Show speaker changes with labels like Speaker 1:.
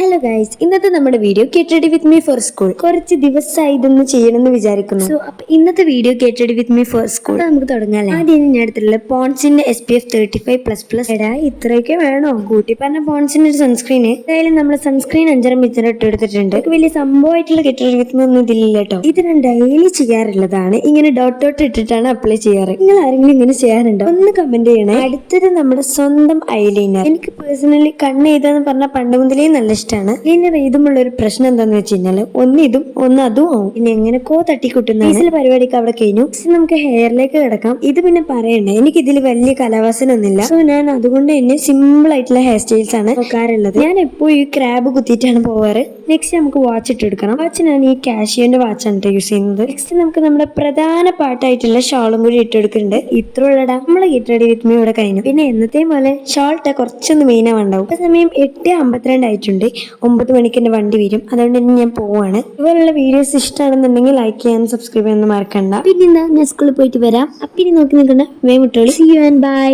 Speaker 1: Hello guys ഇന്നത്തെ നമ്മുടെ video get ready with me for school കുറച്ച് ദിവസമായി ഇതൊന്ന് ചെയ്യണമെന്ന് വിചാരിക്കുന്നു. സോ അപ്പൊ ഇന്നത്തെ video get ready with me for school നമുക്ക് തുടങ്ങാല്ലേ ആദ്യം ഞാൻ എടുത്തിട്ടുള്ള പോൺസിന്റെ S P F thirty five plus plus എടാ ഇത്രയൊക്കെ വേണോ? കൂട്ടി പറഞ്ഞ പോൺസിന്റെ ഒരു സൺസ്ക്രീന് ഏതായാലും നമ്മൾ സൺസ്ക്രീൻ അഞ്ചര മിച്ചറ ഇട്ട് എടുത്തിട്ടുണ്ട്. വലിയ സംഭവമായിട്ടുള്ള ഗെറ്റ് വിത്ത് മീ ഒന്നും ഇതിലില്ല കേട്ടോ. ഇത് ഞാൻ ഡെയിലി ചെയ്യാറുള്ളതാണ്. ഇങ്ങനെ ഡോട്ട് ഡോട്ട് ഇട്ടിട്ടാണ് അപ്ലൈ ചെയ്യാറ്. നിങ്ങൾ ആരെങ്കിലും ഇങ്ങനെ ചെയ്യാറുണ്ടോ? ഒന്ന് കമന്റ് ചെയ്യണേ. അടുത്തത് നമ്മുടെ സ്വന്തം ഐലൈനർ എനിക്ക് പേഴ്സണലി കണ്ണ് എഴുതാന്ന് പറഞ്ഞാൽ പണ്ട് മുതലേ നല്ല ഇഷ്ടമാണ് ഇനി ഇതുമുള്ള ഒരു പ്രശ്നം എന്താന്ന് വെച്ച് കഴിഞ്ഞാൽ ഒന്ന് ഇതും ഒന്ന് അതും ആവും. പിന്നെ എങ്ങനെക്കോ തട്ടിക്കുട്ടുന്ന പരിപാടിക്ക് അവിടെ കഴിഞ്ഞു. നമുക്ക് ഹെയറിലേക്ക് കിടക്കാം. ഇത് പിന്നെ പറയണ്ടേ എനിക്ക് ഇതിൽ വലിയ കലാവാസനൊന്നുമില്ല സോ ഞാൻ അതുകൊണ്ട് തന്നെ സിമ്പിൾ ആയിട്ടുള്ള ഹെയർ സ്റ്റൈൽസ് ആണ് നോക്കാറുള്ളത്. ഞാൻ എപ്പോഴും ഈ ക്രാബ് കുത്തിയിട്ടാണ് പോവാറ്. നെക്സ്റ്റ് നമുക്ക് വാച്ച് ഇട്ട് എടുക്കണം വാച്ച് ഞാൻ ഈ വാച്ച് വാച്ചാണ് യൂസ് ചെയ്യുന്നത്. നെക്സ്റ്റ് നമുക്ക് നമ്മുടെ പ്രധാന പാട്ടായിട്ടുള്ള ഷാളും കൂടി ഇട്ടെടുക്കുന്നുണ്ട്. ഇത്ര ഉള്ളടാ നമ്മളെ ഗെറ്റ് വിത്ത് മീ ഇവിടെ കഴിഞ്ഞു. പിന്നെ എന്നത്തെയും പോലെ ഷോൾട്ട് കുറച്ചൊന്ന് മെയിനാ വണ്ടാവും ഇപ്പൊ സമയം എട്ട് അമ്പത്തിരണ്ട് ആയിട്ടുണ്ട്. ഒമ്പത് മണിക്ക് എന്റെ വണ്ടി വരും. അതുകൊണ്ട് തന്നെ ഞാൻ പോവാണ്. ഇതുപോലുള്ള വീഡിയോസ് ഇഷ്ടമാണെന്നുണ്ടെങ്കിൽ ലൈക്ക് ചെയ്യാൻ സബ്സ്ക്രൈബ് ചെയ്യാൻ മറക്കണ്ട. പിന്നെ ഞാൻ സ്കൂളിൽ പോയിട്ട് വരാം. അപ്പം ഇനി നോക്കി നിൽക്കണ്ട. വേമിട്ടോളി സി യു ആൻഡ് ബൈ